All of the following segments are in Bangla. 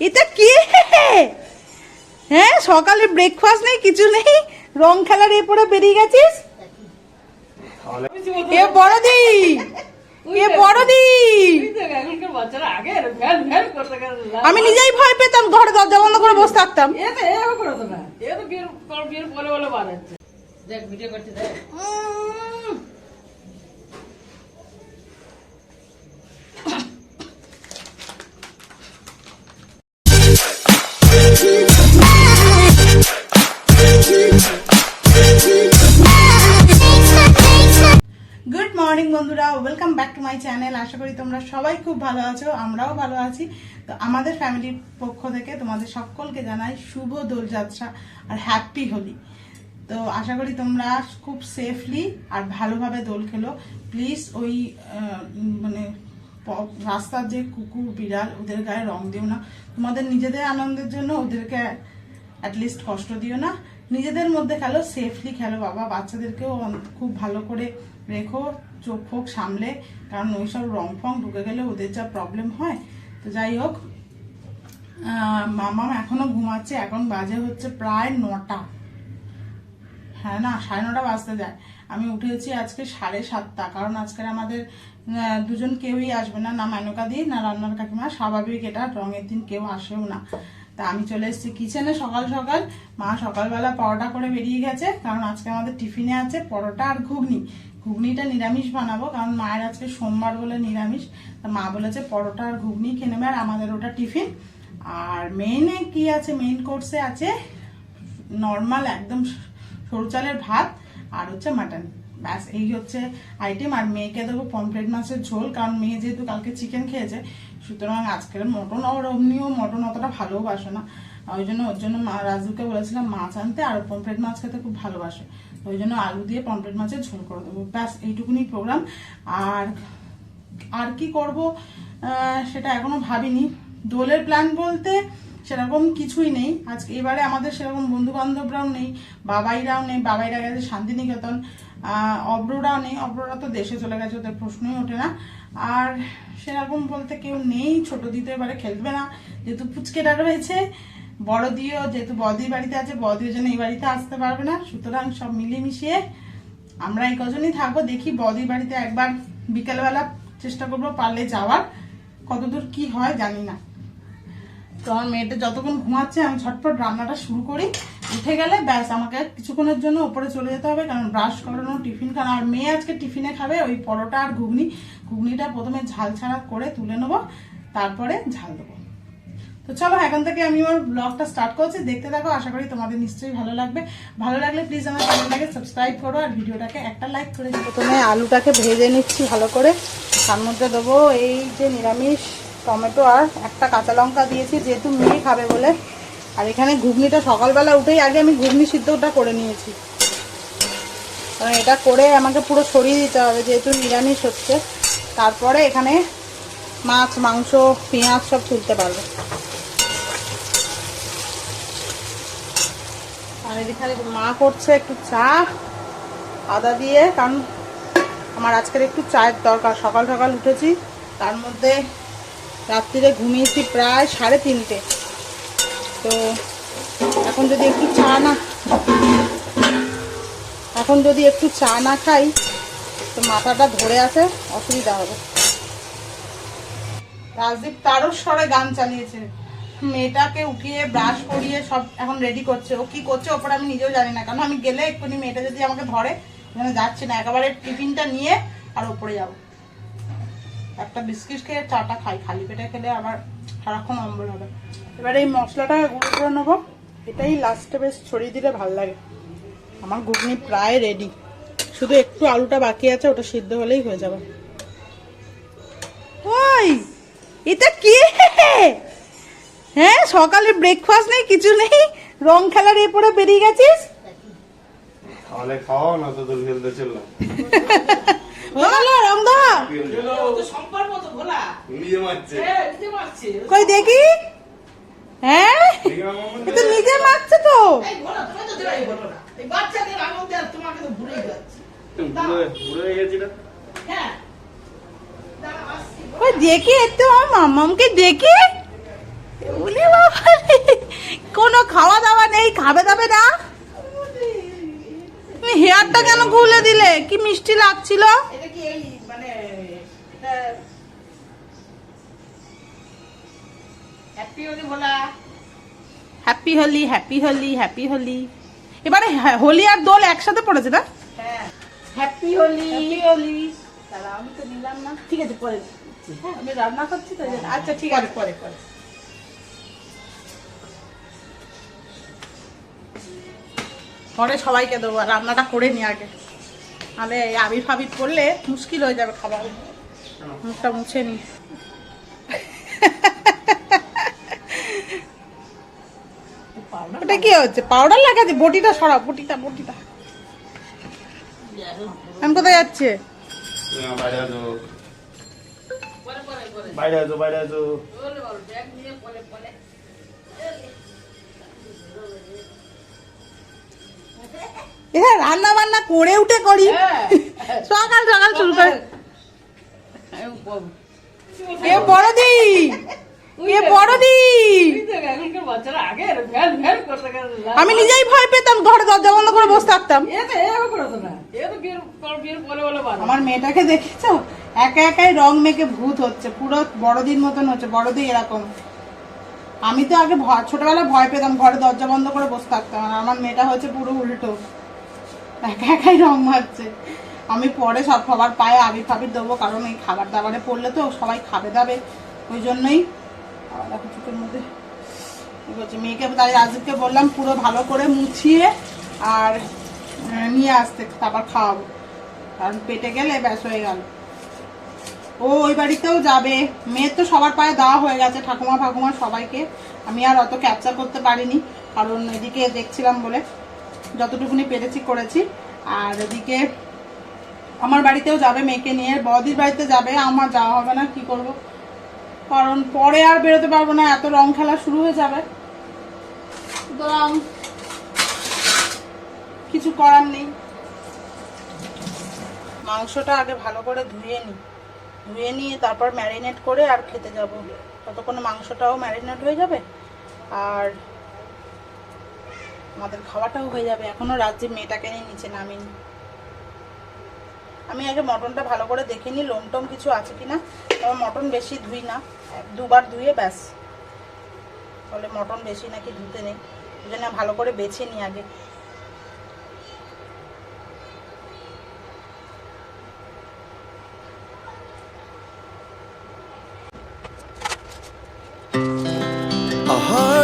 এটা কি হ্যাঁ সকালে ব্রেকফাস্ট নেই, কিছু নেই? রং খেলার এ পরে বেরিয়ে গেছিস? এ বড়দি! এ বড়দি! আমি নিজেই ভয় পেতাম, ঘরে দরজা বন্ধ করে বসে থাকতাম। দেখ ভিডিও দেখ। মর্নিং বন্ধুরা। Welcome back to my channel আশা করি তোমরা সবাই খুব ভালো আছো, আমরাও ভালো আছি। তো আমাদের ফ্যামিলির পক্ষ থেকে তোমাদের সকলকে জানাই শুভ দোলযাত্রা আর হ্যাপি হোলি। তো আশা করি তোমরা খুব সেফলি আর ভালোভাবে দোল খেলো। প্লিজ ওই মানে রাস্তার যে কুকুর, বিড়াল, ওদের গায়ে রং দিও না। তোমাদের নিজেদের আনন্দের জন্য ওদেরকে অ্যাটলিস্ট কষ্ট দিও না। নিজেদের মধ্যে খেলো সেফলি খেলো। বাবা, বাচ্চাদেরকেও খুব ভালো করে রেখো, চোখ ফোক সামলে, কারণ ওইসব রং ফং ঢুকে গেলে ওদের যা প্রবলেম হয়। তো যাই হোক মামা এখনও ঘুমাচ্ছে, এখন বাজে হচ্ছে প্রায় নটা। হ্যাঁ না, সাড়ে নটা বাজতে যায়। আমি উঠেছি আজকে সাড়ে সাতটা, কারণ আজকে আমাদের দুজন কেউই আসবে না না মেনকা দি, না রান্নার কাকিমা, স্বাভাবিক এটা, রঙের দিন কেউ আসেও না। তা আমি চলে এসেছি কিচেনে সকাল সকাল। মা সকালবেলা পরোটা করে বেরিয়ে গেছে, কারণ আজকে আমাদের টিফিনে আছে পরোটা আর ঘুগনি। ঘুগনিটা নিরামিষ বানাবো, কারণ মায়ের আজকে সোমবার বলে নিরামিষ। তা মা বলেছে পরোটা আর ঘুগনি খেয়ে নেবে, আর আমাদের ওটা টিফিন। আর মেইনে কি আছে মেইন কোর্সে আছে নর্মাল একদম সরু চালের ভাত আর হচ্ছে মাটন ব্যাস, এই হচ্ছে আইটেম আর মেয়েকে দেবো পমফ্রেট মাছের ঝোল, কারণ মেয়ে যেহেতু কালকে চিকেন খেয়েছে, সুতরাং আজকের মটন ওর অমনিও মটন অতটা ভালোবাসে না। ওই জন্য ওর জন্য মা রাজুকে বলেছিলাম মাছ আনতে, আর পমফ্রেট মাছ খেতে খুব ভালোবাসে। ওই জন্য আলু দিয়ে পমফ্রেট মাছের ঝোল করে দেবো। ব্যাস, এইটুকুনি প্রোগ্রাম আর আর কি করব? সেটা এখনও ভাবিনি। দোলের প্ল্যান বলতে সেরকম কিছুই নেই। আজকে এবারে আমাদের সেরকম বন্ধু বান্ধবরাও নেই, বাবাইরাও নেই, বাবাইরা গেছে শান্তিনিকেতন। অব্ররাও নেই, অব্ররা তো দেশে চলে গেছে, ওদের প্রশ্নই ওঠে না। আর সেরকম বলতে কেউ নেই, ছোট দিতে এবারে খেলবে না। যেহেতু পুচকেটা রয়েছে বড় দিও যেহেতু বদির বাড়িতে আছে বদিও যেন এই বাড়িতে আসতে পারবে না। সুতরাং সব মিলিয়ে আমরা এই কজনই থাকব। দেখি বদির বাড়িতে একবার বিকেলবেলা চেষ্টা করব পারলে যাওয়ার। কতদূর কি হয় জানি না। তো আমার মেয়েটা যতক্ষণ ঘুমাচ্ছে, আমি ঝটপট রান্নাটা শুরু করি। উঠে গেলে ব্যাস, আমাকে কিছুক্ষণের জন্য ওপরে চলে যেতে হবে, কারণ ব্রাশ করানো, টিফিন খাওয়া, আর মেয়ে আজকে টিফিনে খাবে ওই পরোটা আর ঘুগনি। ঘুগনিটা প্রথমে ঝাল ছাড়া করে তুলে নেব, তারপরে ঝাল দেবো। তো চলো, এখন থেকে আমি ওর ব্লগটা স্টার্ট করছি। দেখতে থাকো, আশা করি তোমাদের নিশ্চয়ই ভালো লাগবে। ভালো লাগলে প্লিজ আমার চ্যানেলটাকে সাবস্ক্রাইব করো আর ভিডিওটাকে একটা লাইক করে দিও। প্রথমে আলুটাকে ভেজে নিচ্ছি ভালো করে। তার মধ্যে দেবো এই যে নিরামিষ টমেটো আর একটা কাঁচা লঙ্কা দিয়েছি, যেহেতু মেয়ে খাবে বলে। আর এখানে ঘুগনিটা সকালবেলা উঠেই আগে আমি ঘুগনি সিদ্ধটা করে নিয়েছি। কারণ এটা করে আমাকে পুরো সরিয়ে দিতে হবে, যেহেতু নিরামিষ হচ্ছে। তারপরে এখানে মাছ, মাংস, পেঁয়াজ সব তুলতে পারবে। আর এখানে মা করছে একটু চা, আদা দিয়ে, কারণ আমার আজকের একটু চায়ের দরকার। সকাল সকাল উঠেছি, তার মধ্যে রাত্রিরে ঘুমিয়েছি প্রায় সাড়ে তিনটে। তো এখন যদি একটু চা না, এখন যদি একটু চা না খাই, তো মাথাটা ধরে আছে, অসুবিধা হবে। রাজদীপ তারও স্বরে গান চালিয়েছে। মেয়েটাকে উঠিয়ে ব্রাশ করিয়ে সব এখন রেডি করছে। ও কি করছে ওপরে আমি নিজেও জানি না, কারণ আমি গেলে এক্ষুনি মেয়েটা যদি আমাকে ধরে ওখানে যাচ্ছে না। একেবারে টিফিনটা নিয়ে আর ওপরে যাব। একটা বিস্কিট খেয়ে চাটা খাই। খালি পেটে খেলে আবার সারাক্ষণ অম্বল হবে। এবারে এই মশলাটা গুঁড়ো করে নেব। এটাই লাস্টে বেশ ছড়িয়ে দিলে ভালো লাগে। আমার ঘুগনি প্রায় রেডি শুধু একটু আলুটা বাকি আছে, ওটা সিদ্ধ হলেই হয়ে যাবে। ওই, এটা কি হ্যাঁ সকালে ব্রেকফাস্ট নেই কিছু নেই। রং খেলার এ পরে বেরিয়ে গেছিস? তাহলে না তো দোল খেলতে চললাম হয়ে কই দেখি? হ্যাঁ? তো নিজে মারছে তো। এই ভোলা তুমি তো দিলাই বলো না। এই বাচ্চাদের আনন্দে আর তোমাকে তো ভুলেই যাচ্ছে বুড়ো বুড়ো গেছি না দাঁড়া, আসছি। ওই দেখি একটু মামামকে দেখি। উলি বাবা কোনো খাওয়া দাওয়া নেই খাবে দাবে না। তুমি হেয়ারটা কেন খুলে দিলে? কি মিষ্টি লাগছিল? Happy Holi happy Holi happy Holi এবারে হ্যাঁ- হোলি আর দোল একসাথে পড়েছে না? হ্যাঁ। হ্যাপি হোলি হোলি আমি তো নিলাম না। ঠিক আছে পরে। হ্যাঁ, আমি রান্না করছি তো আচ্ছা ঠিক আছে। পরে পরে। পরে সবাইকে দেবো আর রান্নাটা করে নি আগে। তাহলে এই আবির ফাবির করলে মুশকিল হয়ে যাবে খাবার। মুখটা মুছে নি। ওটা কি হচ্ছে? পাউডার লাগাচ্ছে বটিটা সরাও বটিটা বটিটা। আমি কোথায় যাচ্ছে? তুমি বাইরে বাইরে রান্না বান্না করে উঠে করি। হ্যাঁ। সকাল সকাল শুরু করে। আমি এ বড়দি এ বড়দি। আমি নিজেই ভয় পেতাম ঘরে দরজা বন্ধ করে বসে থাকতাম। আমার মেয়েটাকে দেখেছ? একা একাই রং মেখে ভূত হচ্ছে পুরো বড়দিন মতন হচ্ছে বড়দি এরকম। আমি তো আগে ভয় ছোটবেলায় ভয় পেতাম, ঘরে দরজা বন্ধ করে বসে থাকতাম, আর আমার মেয়েটা হচ্ছে পুরো উল্টো। একা একাই রং মারছে। আমি পরে সব খাবার পায়ে আবির ফাবির দেবো, কারণ এই খাবার দাবারে পড়লে তো সবাই খাবে দাবে, ওই জন্যই। দেখো চোখের মধ্যে। মেয়েকে তাই আজকে বললাম, পুরো ভালো করে মুছিয়ে আর নিয়ে আসতে, তারপর খাওয়াবো। কারণ পেটে গেলে ব্যাস হয়ে গেল। ও, ওই বাড়িতেও যাবে। মেয়ের তো সবার পায়ে দেওয়া হয়ে গেছে, ঠাকুমা ফাকুমা সবাইকে। আমি আর অত ক্যাপচার করতে পারিনি, কারণ এদিকে দেখছিলাম বলে যতটুকুনি পেরেছি করেছি। আর এদিকে আমার বাড়িতেও যাবে মেয়েকে নিয়ে, বদির বাড়িতে যাবে, আমার যাওয়া হবে না, কি করব? কারণ পরে আর বেরোতে পারব না, এত রং খেলা শুরু হয়ে যাবে। সুতরাং কিছু করার নেই। মাংসটা আগে ভালো করে ধুয়ে নিই ধুয়ে নিয়ে তারপর ম্যারিনেট করে আর খেতে যাব। ততক্ষণে মাংসটাও ম্যারিনেট হয়ে যাবে আর আমাদের খাওয়াটাও হয়ে যাবে। এখনও রাজ্যে মেয়েটাকে নিয়ে নিচে নামিনি। আমি আগে মটনটা ভালো করে দেখে নিই লোম টোম কিছু আছে কি না তবে মটন বেশি ধুই না দুবার ধুয়ে ব্যাস। তাহলে মটন বেশি নাকি ধুতে নেই। জন্য ভালো করে বেছে নিই আগে।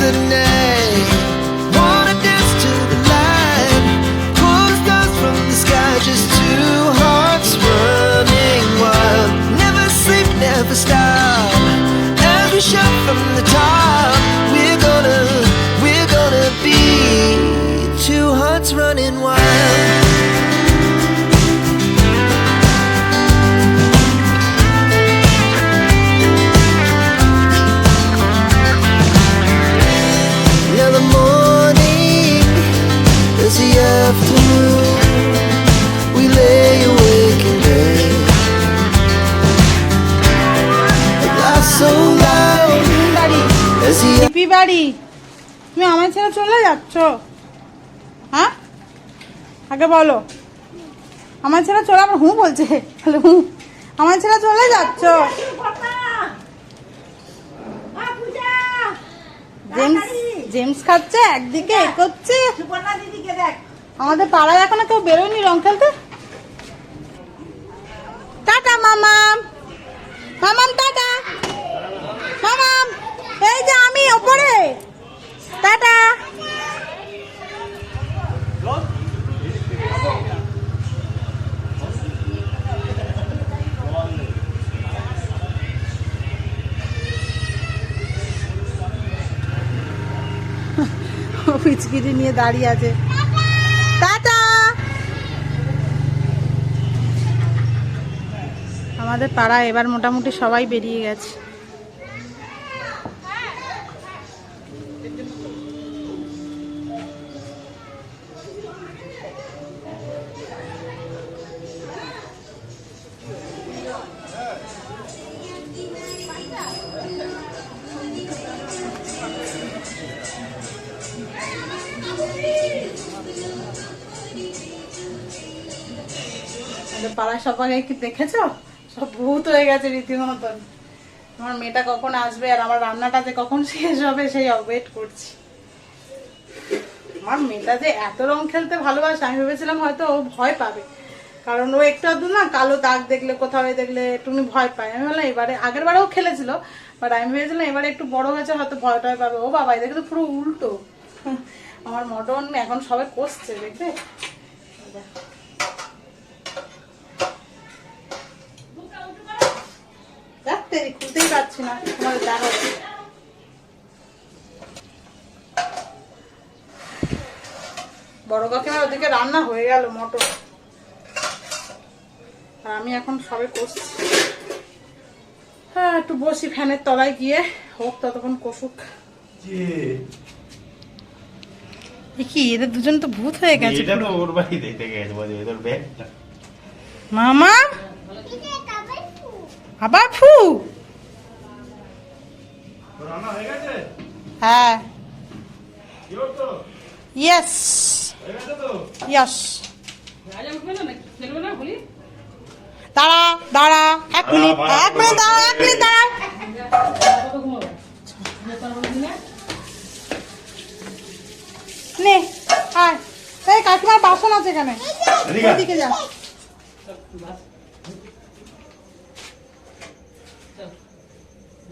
The night, as বাড়ি? তুমি আমার ছেড়ে চলে যাচ্ছ? হ্যাঁ? আগে বলো। আমার ছেলে চলে আবার হুঁ বলছে। তাহলে হুঁ। আমার ছেলে চলে যাচ্ছ? জেমস জেমস খাচ্ছে একদিকে এ করছে আমাদের পাড়ায় এখনও কেউ বেরোয়নি রং খেলতে? টাটা মামাম। মামাম টাটা। মামাম। এই যে আমি ওপরে টাটা। পিচকিরি নিয়ে দাঁড়িয়ে আছে। টাটা। আমাদের পাড়া এবার মোটামুটি সবাই বেরিয়ে গেছে। সবাই কি দেখেছ? সব ভূত হয়ে গেছে রীতিমতন আমার মেয়েটা কখন আসবে আর আমার রান্নাটা যে কখন শেষ হবে সেই ওয়েট করছি। আমার মেয়েটা যে এত রং খেলতে ভালোবাসে, আমি ভেবেছিলাম হয়তো ও ভয় পাবে। কারণ ও একটু আধটু না কালো দাগ দেখলে, কোথাও দেখলে একটুখানি ভয় পায়। আমি বললাম, এবারে আগের বারেও খেলেছিল বাট আমি ভেবেছিলাম এবারে একটু বড় হয়েছে, হয়তো ভয় টয় পাবে। ও বাবা, এদিকে তো পুরো উল্টো। আমার মটন এখন সবাই কষছে, দেখবে? দেখতে খুলতেই পারছি না তোমার দেখো বড় কাকিমার ওদিকে রান্না হয়ে গেল মটর। আর আমি এখন সবে করছি হ্যাঁ একটু বসি ফ্যানের তলায় গিয়ে হোক ততক্ষণ কষুক। কি এদের দুজন তো ভূত হয়ে গেছে। মামা! আবার ফু। হয়ে ইয়েস দাঁড়া দাঁড়া এক মিনিট এক মিনিট দাঁড়া এক মিনিট না আয়। এই কাকিমার বাসন আছে এখানে। এদিকে ওদিকে যা বাস চল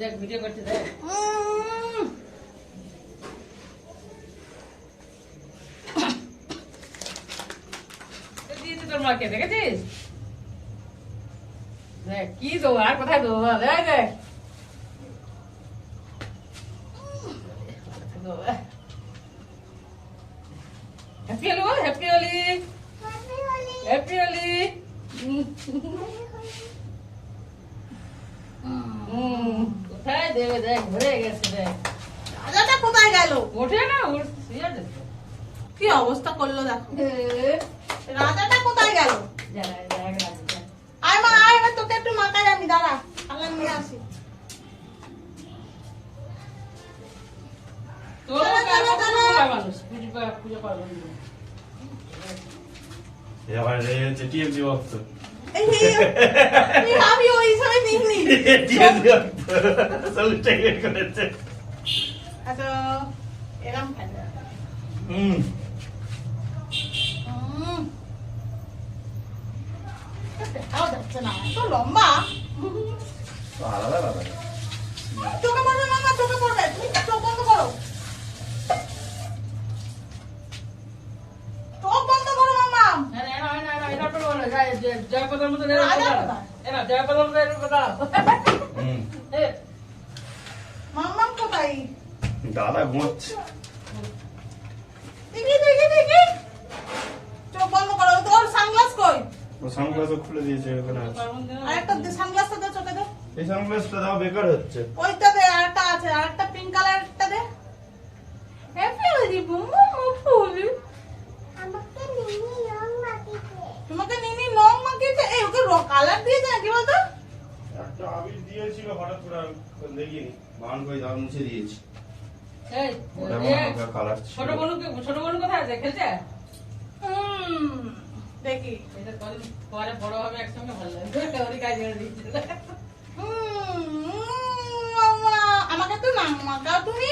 দেখ ভিডিও করতে দেখ উম, দিয়েছি তোর মাকে দেখেছিস দেখ কি দেবো আর কোথায় দেবো বল এই দেখ হ্যাপি হলি বল হ্যাপি হলি হ্যাপি হলি কোথায়? দেবে দেখ ভরে গেছে দেখ। রাজাটা কোথায় গেল? ওঠে না ওর শুয়ে আছে। তো। কি অবস্থা করল দেখো। রাজাটা কোথায় গেল। আয় মা আয় তোকে একটু মাথায় আমি দাঁড়া। নিয়ে আসি। এবার এই ভক্ত। আমি ওই হিসাবে নিইনি করেছে আচ্ছা এরম হুম হুম। দেখাও যাচ্ছে না এত লম্বা তো আলাদা আলাদা চোখে পড়বে মামা চোখে পড়বে তুমি চোখ বন্ধ করো চোখ বন্ধ করো মামা না, না, না, না, না, এটা তো বলো, জয়- জয়- জয়পদের মতো এরকম রাজা দাঁড়াও। কোথায়? এরা জয়পদের মতো এরকম দাঁড়াও। হুম। কোথায়? দাদা ঘুমাচ্ছে। দেখি দেখি দেখি। চোখ বন্ধ করো। তোর সানগ্লাস কই? ও সানগ্লাসও খুলে দিয়েছে ওখানে আরেকটা সানগ্লাসটা দে চোখে দে। এই সানগ্লাসটা দাও বেকার হচ্ছে। ওইটা দে আরেকটা আছে আরেকটা পিঙ্ক কালারটা দে। হ্যাপি হলি বুমু ফুলি তোমাকে নিনি লং মাখিয়েছে এই ওকে কালার দিয়েছে নাকি বলতো? একটা আবির দিয়েছিল হঠাৎ করে দেখিনি। বান করে দাও মুছে দিয়েছি। ছোট ছোট কোথায় আছে? খেলছে? দেখি। এটা পরে বড় হবে একসঙ্গে ভালো লাগবে। ওরই কাজ করে দিচ্ছে হুম, উম, মামা, আমাকে তো নাম তুমি।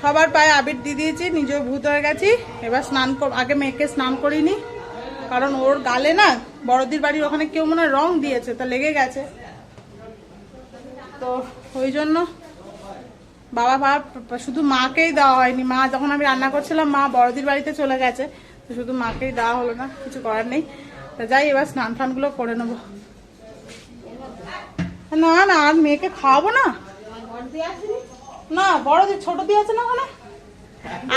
সবার পায়ে আবির দিয়ে দিয়েছি, নিজেও ভূত হয়ে গেছি। এবার স্নান আগে মেয়েকে স্নান করিনি, কারণ ওর গালে না বড়দির বাড়ির ওখানে কেউ মনে রং দিয়েছে, তা লেগে গেছে। তো ওই জন্য বাবা ভাব শুধু মাকেই দেওয়া হয়নি। মা যখন আমি রান্না করছিলাম, মা বড়দির বাড়িতে চলে গেছে, তো শুধু মাকেই দেওয়া হলো না, কিছু করার নেই। তা যাই, এবার স্নান ফানগুলো করে নেব। না না, আর মেয়েকে খাওয়াবো না? না বড় দি ছোট দি আছে না ওখানে?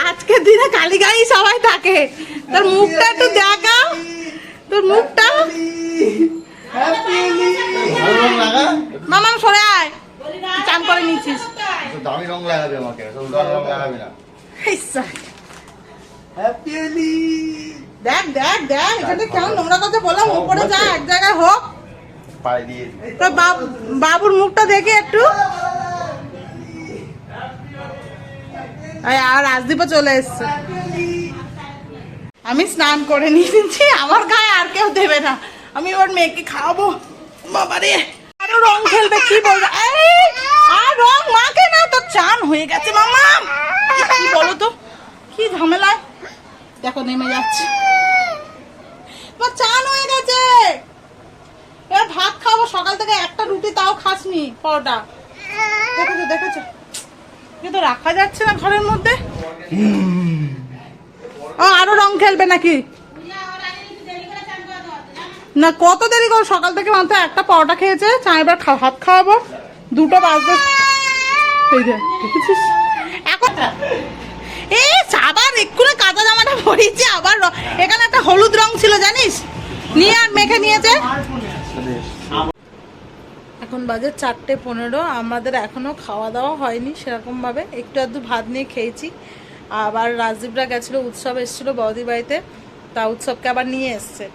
আজকের দিনে কালী গাই সবাই থাকে। তোর মুখটা একটু দেখা তোর মুখটা। মামা সরে আয়। চান করে নিচ্ছিস। দামি রং লাগাবে আমাকে সব রং লাগাবে না। দেখ দেখ দেখ এখানে কেমন নোংরা কথা বললাম ওপরে যা এক জায়গায় হোক। তোর বাব- বাবুর মুখটা দেখে একটু। আর রাজদীপও চলে এসছে। আমি স্নান করে নিয়েছি, আমার গায়ে আর কেউ দেবে না। আমি ওর মেয়েকে খাওয়াবো। বাবারে, আরও রং খেলবে, কি বলবে? আর রং মাকে না, তো চান হয়ে গেছে মামা। কি বলো তো, কি ঝামেলা দেখো, নেমে যাচ্ছে। চান হয়ে গেছে। এবার ভাত খাব, সকাল থেকে একটা রুটি তাও খাসনি, পরোটা। দেখেছ দেখেছ? তো রাখা যাচ্ছে না ঘরের মধ্যে। ও আরও রং খেলবে নাকি? না, কত দেরি করো? সকাল থেকে মাত্র একটা পরোটা খেয়েছে চা এবার ভাত খাওয়াবো। দুটো বাজবে। এই এখন এই আবার এক্ষুনি কাঁচা জামাটা পরিয়েছে, আবার এখানে একটা হলুদ রং ছিল, জানিস? নিয়ে আর মেখে নিয়েছে। এখন বাজে চারটে পনেরো, আমাদের এখনও খাওয়া দাওয়া হয়নি সেরকমভাবে একটু আধটু ভাত নিয়ে খেয়েছি। আবার রাজদীপরা গেছিল, উৎসব এসেছিল বৌদি বাড়িতে, তা উৎসবকে আবার নিয়ে এসছে।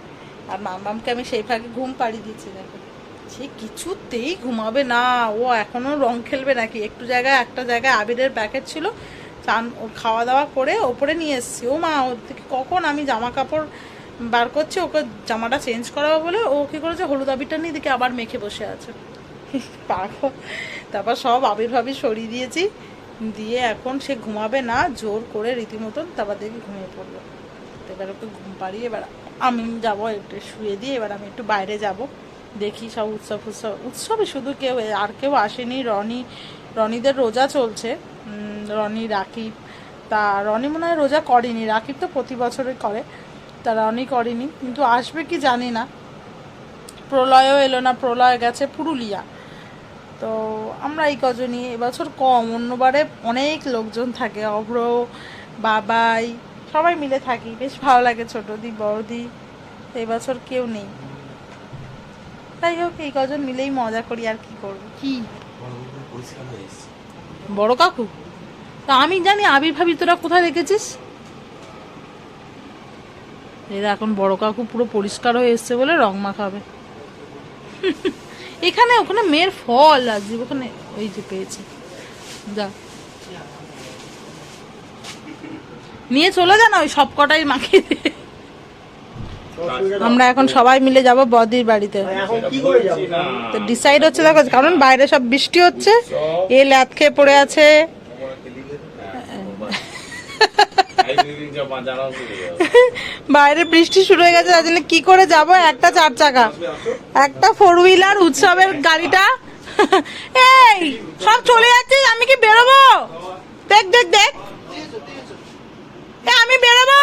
আর মামামকে আমি সেই ফাঁকে ঘুম পাড়িয়ে দিয়েছি, দেখো। সে কিছুতেই ঘুমাবে না, ও এখনও রং খেলবে নাকি? একটু জায়গায়, একটা জায়গায় আবিরের প্যাকেট ছিল, চান খাওয়া দাওয়া করে ওপরে নিয়ে এসছি। ও মা, ওর থেকে কখন আমি জামা কাপড় বার করছি, ওকে জামাটা চেঞ্জ করাবো বলে ও কী করেছে, হলুদ আবিরটা নিয়ে দেখে আবার মেখে বসে আছে। পাগল। তারপর সব আবির ভাবির সরিয়ে দিয়েছি। দিয়ে এখন সে ঘুমাবে না, জোর করে রীতিমতন তারপর দেখি ঘুমিয়ে পড়ল। এবার ওকে ঘুম পাড়িয়ে এবার আমি যাব একটু শুয়ে দিয়ে এবার আমি একটু বাইরে যাব। দেখি সব উৎসব উৎসব উৎসবে শুধু কেউ, আর কেউ আসেনি। রনি, রনিদের রোজা চলছে। রনি, রাকিব, তা রনি মনে হয় রোজা করেনি। রাকিব তো প্রতি বছরই করে। তা রনি করেনি। কিন্তু আসবে কি জানি না। প্রলয়ও এলো না। প্রলয় গেছে পুরুলিয়া। তো আমরা এই কজনই এবছর কম অন্যবারে অনেক লোকজন থাকে অভ্র বাবাই সবাই মিলে থাকি বেশ ভালো লাগে ছোট দি বড় দি এবছর কেউ নেই। তাই হোক এই কজন মিলেই মজা করি আর কি করব। কি? বড় কাকু? তা আমি জানি আবির ভাবি তোরা কোথায় দেখেছিস? এরা এখন বড় কাকু পুরো পরিষ্কার হয়ে এসছে বলে রং মাখাবে। এখানে ওখানে মেয়ের ফল আজ ওখানে ওই যে পেয়েছে। যা। নিয়ে চলে যান ওই সব কটাই মাখিয়ে দিয়ে। আমরা এখন সবাই মিলে যাব বদির বাড়িতে। তো ডিসাইড হচ্ছে দেখো কারণ বাইরে সব বৃষ্টি হচ্ছে এ ল্যাদ খেয়ে পড়ে আছে বাইরে বৃষ্টি শুরু হয়ে গেছে, তার জন্য কি করে যাব? একটা চার চাকা। একটা ফোর হুইলার উৎসবের গাড়িটা। এই, সব চলে যাচ্ছিস আমি কি বেরোবো? দেখ দেখ দেখ। আমি বেরোবো?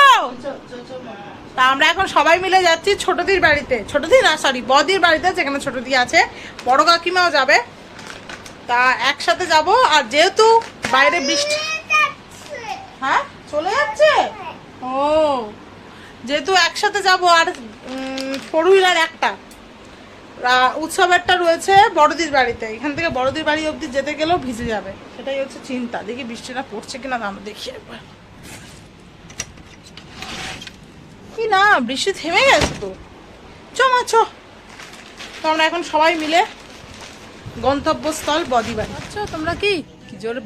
তা আমরা এখন সবাই মিলে যাচ্ছি ছোটদির বাড়িতে। ছোটদি না সরি বদির বাড়িতে, যেখানে ছোটদি আছে। বড় কাকিমাও যাবে। তা একসাথে যাব, আর যেহেতু বাইরে বৃষ্টি হ্যাঁ? চলে যাচ্ছে? ও, যেহেতু একসাথে যাব আর ফোর হুইলার একটা। উৎসবেরটা রয়েছে বড়দির বাড়িতে। এখান থেকে বড়দির বাড়ি অবধি যেতে গেলেও ভিজে যাবে। সেটাই হচ্ছে চিন্তা। দেখি বৃষ্টিটা পড়ছে কিনা আমরা দেখি কি না, বৃষ্টি থেমে গেছে তো। চ মা, চ। তো আমরা এখন সবাই মিলে গন্তব্যস্থল বদিবাড়ি। আচ্ছা তোমরা কি? কি জোরে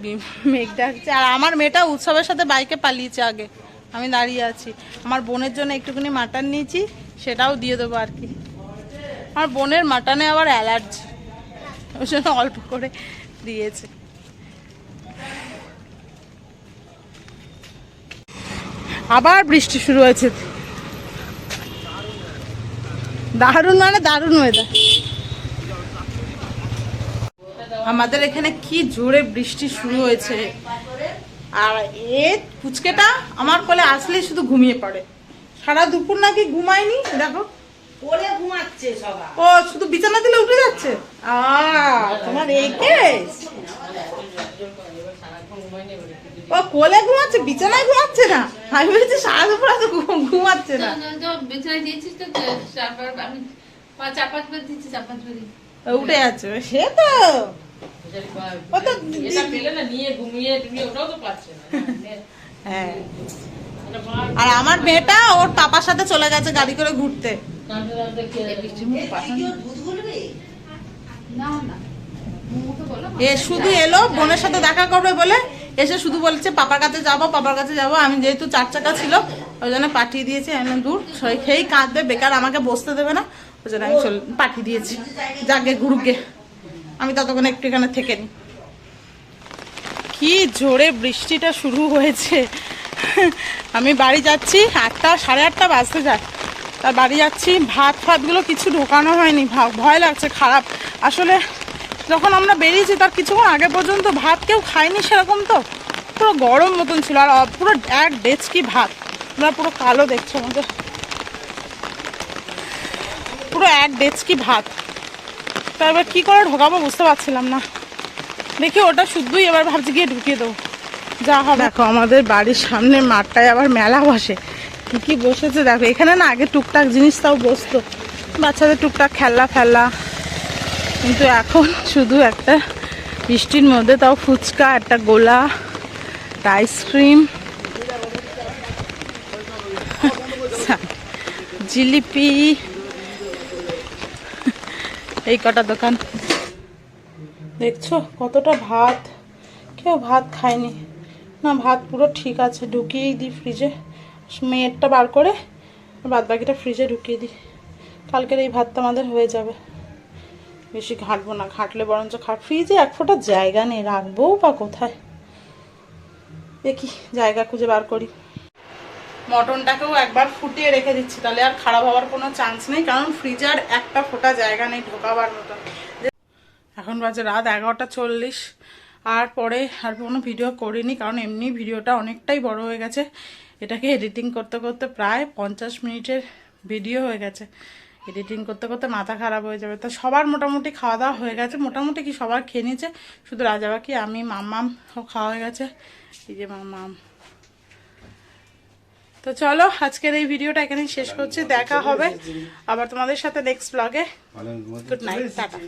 মেঘ ডাকছে। আর আমার মেয়েটা উৎসবের সাথে বাইকে পালিয়েছে আগে। আমি দাঁড়িয়ে আছি। আমার বোনের জন্য একটুখানি মাটন নিয়েছি, সেটাও দিয়ে দেবো আর কি। আমার বোনের মাটনে আবার অ্যালার্জি। ওই জন্য অল্প করে দিয়েছে। আবার বৃষ্টি শুরু হয়েছে। দারুণ মানে দারুণ ওয়েদার আমাদের এখানে কি জোরে বৃষ্টি শুরু হয়েছে? আর এ পুচকেটা আমার কোলে আসলেই শুধু ঘুমিয়ে পড়ে। সারা দুপুর নাকি ঘুমায়নি? দেখো। কোলে ঘুমাচ্ছে সবাই ও শুধু বিছানা দিলে উঠে যাচ্ছে? আ তোমার এই কেস? সারাক্ষণ ঘুমাই নেবে ও কোলে ঘুমাচ্ছে বিছানায় ঘুমাচ্ছে না? আমি বলছি সারা দুপুর ঘুমাচ্ছে না। বিছানায় দিয়েছিস তো দিচ্ছি। উঠে যাচ্ছে। সে তো। ও তো এটা পেলে না নিয়ে ঘুমিয়ে তুমি ওটাও তো পাচ্ছে না। হ্যাঁ। আর আমার মেয়েটা ওর পাপার সাথে চলে গেছে গাড়ি করে ঘুরতে। এ শুধু এলো বোনের সাথে দেখা করবে বলে এসে শুধু বলছে পাপার কাছে যাব পাপার কাছে যাব। আমি যেহেতু চার চাকা ছিল ওই জন্য পাঠিয়ে দিয়েছি আমি দূর। সবাই খেয়েই কাঁদবে বেকার আমাকে বসতে দেবে না ওই জন্য আমি পাঠিয়ে দিয়েছি। যাকে ঘুরুকে আমি ততক্ষণ একটু এখানে থেকে নি। কি জোরে বৃষ্টিটা শুরু হয়েছে। আমি বাড়ি যাচ্ছি আটটা, সাড়ে আটটা বাজতে যায়। তার বাড়ি যাচ্ছি, ভাত ফাতগুলো কিছু ঢোকানো হয়নি ভয় লাগছে, খারাপ। আসলে যখন আমরা বেরিয়েছি তার কিছুক্ষণ আগে পর্যন্ত ভাত কেউ খায়নি সেরকম তো। পুরো গরম মতন ছিল আর পুরো এক ডেচকি ভাত। আমরা পুরো কালো দেখছ আমাদের। পুরো এক ডেচকি ভাত। তা এবার কী করে ঢোকাবো বুঝতে পারছিলাম না। দেখি ওটা শুদ্ধই এবার ভাবছি গিয়ে ঢুকিয়ে দেবো। যা হবে। দেখো, আমাদের বাড়ির সামনে মাঠটায় আবার মেলা বসে। কি কি বসেছে দেখো, এখানে না আগে টুকটাক জিনিস তাও বসতো। বাচ্চাদের টুকটাক খেলনা ফেলনা। কিন্তু এখন শুধু একটা বৃষ্টির মধ্যে তাও ফুচকা, একটা গোলা, একটা আইসক্রিম। জিলিপি এই কটা দোকান। দেখছ কতটা ভাত। কেউ ভাত খায়নি। না, ভাত পুরো ঠিক আছে, ঢুকিয়েই দিই ফ্রিজে মেয়েরটা বার করে বাদ বাকিটা ফ্রিজে ঢুকিয়ে দিই। কালকের এই ভাতটা আমাদের হয়ে যাবে। বেশি ঘাঁটবো না, ঘাঁটলে বরঞ্চ খাট ফ্রিজে এক ফোঁটা জায়গা নেই রাখব বা কোথায়। দেখি, জায়গা খুঁজে বার করি। মটনটাকেও একবার ফুটিয়ে রেখে দিচ্ছি। তাহলে আর খারাপ হওয়ার কোনো চান্স নেই, কারণ ফ্রিজে আর একটা ফোঁটা জায়গা নেই ঢোকাবার মতন। এখন বাজে রাত এগারোটা চল্লিশ। আর পরে আর কোনো ভিডিও করিনি, কারণ এমনি ভিডিওটা অনেকটাই বড় হয়ে গেছে। এটাকে এডিটিং করতে করতে প্রায় পঞ্চাশ মিনিটের ভিডিও হয়ে গেছে। এডিটিং করতে করতে মাথা খারাপ হয়ে যাবে। তো সবার মোটামুটি খাওয়া দাওয়া হয়ে গেছে। মোটামুটি কি সবার খেয়ে নিয়েছে? শুধু রাজাবাকি, আমি, মাম্মাম খাওয়া হয়ে গেছে। এই যে মাম্মাম। তো চলো আজকের এই ভিডিওটা এখানেই শেষ করছি দেখা হবে আবার তোমাদের সাথে নেক্সট ব্লগে গুড নাইট টাটা।